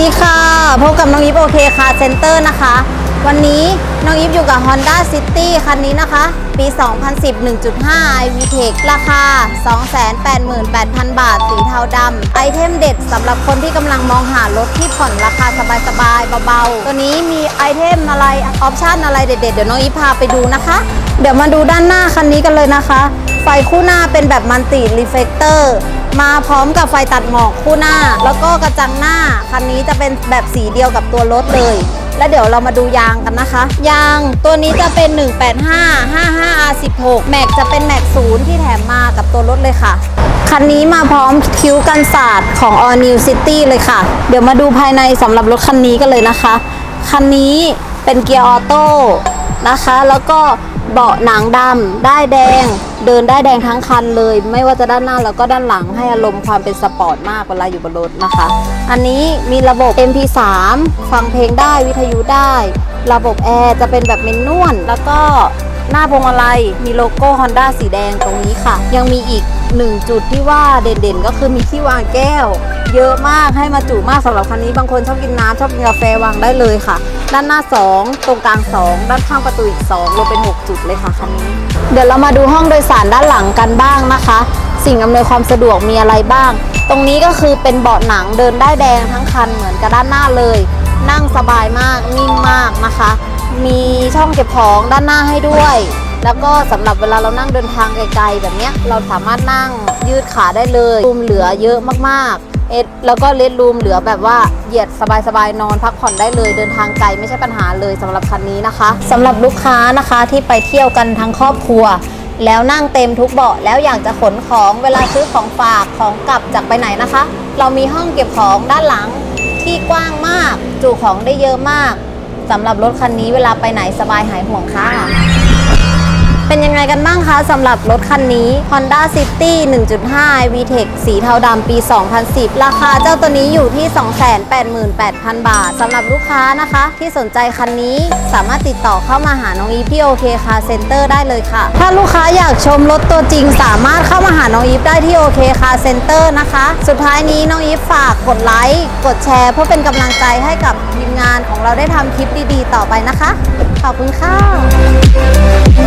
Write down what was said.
ดีค่ะพบกับน้องยิปโอเคค่ะเซ็นเตอร์นะคะ วันนี้น้องยิปอยู่กับ Honda City คันนี้นะคะ ปี 2010 1.5 i v t e c h ราคา 288,000 บาท สีเทาดำไอเทมเด็ดสำหรับคนที่กำลังมองหารถที่ผ่อนราคาสบายๆเบาๆ ตัวนี้มีไอเทมอะไร ออปชันอะไรเด็ดๆ เดี๋ยวน้องยิปพาไปดูนะคะ เดี๋ยวมาดูด้านหน้าคันนี้กันเลยนะคะ ไฟคู่หน้าเป็นแบบมันติรีเฟกเตอร์มาพร้อมกับไฟตัดหมอกคู่หน้า แล้วก็กระจังหน้า คันนี้จะเป็นแบบสีเดียวกับตัวรถเลย แล้วเดี๋ยวเรามาดูยางกันนะคะ ยางตัวนี้จะเป็น 185 55R16 แม็กจะเป็นแม็กศูนย์ที่แถมมากับตัวรถเลยค่ะ คันนี้มาพร้อมคิ้วกันศาสตร์ของ All New City เลยค่ะ เดี๋ยวมาดูภายในสำหรับรถคันนี้กันเลยนะคะ คันนี้เป็นเกียร์ออโต้นะคะ แล้วก็ เบาะหนังดำได้แดง เดินได้แดงทั้งคันเลย ไม่ว่าจะด้านหน้าแล้วก็ด้านหลังให้อารมณ์ความเป็นสปอร์ตมากเวลาอยู่บนรถนะคะ อันนี้มีระบบ MP3 ฟังเพลงได้วิทยุได้ ระบบแอร์จะเป็นแบบเมนนวลแล้วก็หน้าพวงมาลัยมีโลโก้ Honda สีแดงตรงนี้ค่ะ ยังมีอีก หนึ่งจุดที่ว่าเด่นๆ ก็คือมีที่วางแก้ว เยอะมากให้มาจุมากสำหรับคันนี้บางคนชอบกินน้ำชอบกินกาแฟวางได้เลยค่ะ ด้านหน้า 2 ตรงกลาง 2 ด้านข้างประตูอีก2รวมเป็น 6 จุดเลยค่ะคันนี้ เดี๋ยวเรามาดูห้องโดยสารด้านหลังกันบ้างนะคะ สิ่งอำนวยความสะดวกมีอะไรบ้าง ตรงนี้ก็คือเป็นเบาะหนังเดินได้แดงทั้งคันเหมือนกับด้านหน้าเลย นั่งสบายมากนิ่มมากนะคะ มีช่องเก็บของด้านหน้าให้ด้วยแล้วก็สำหรับเวลาเรานั่งเดินทางไกลๆ แบบนี้เราสามารถนั่งยืดขาได้เลยรูมเหลือเยอะมากๆเอ็ดแล้วก็เลดรูมเหลือแบบว่าเหยียดสบายๆนอนพักผ่อนได้เลยเดินทางไกลไม่ใช่ปัญหาเลยสำหรับคันนี้นะคะสำหรับลูกค้านะคะที่ไปเที่ยวกันทั้งครอบครัว แล้วนั่งเต็มทุกเบาะแล้วอยากจะขนของเวลาซื้อของฝากของกลับจากไปไหนนะคะ เรามีห้องเก็บของด้านหลังที่กว้างมากจุของได้เยอะมากสำหรับรถคันนี้เวลาไปไหนสบายหายห่วงค่ะ เป็นยังไงกันบ้างคะสำหรับรถคันนี้ Honda City 1.5 VTEC สีเทาดำปี 2010 ราคาเจ้าตัวนี้อยู่ที่ 288,000 บาทสำหรับลูกค้านะคะ ที่สนใจคันนี้สามารถติดต่อเข้ามาหาน้องอีฟที่โอเคคาร์เซ็นเตอร์ได้เลยค่ะ ถ้าลูกค้าอยากชมรถตัวจริง สามารถเข้ามาหาน้องอีฟได้ที่โอเคคาร์เซ็นเตอร์นะคะ สุดท้ายนี้น้องอีฟฝากกดไลค์กดแชร์ เพื่อเป็นกำลังใจให้กับทีมงานของเราได้ทำคลิปดีๆ ต่อไปนะคะ ขอบคุณค่ะ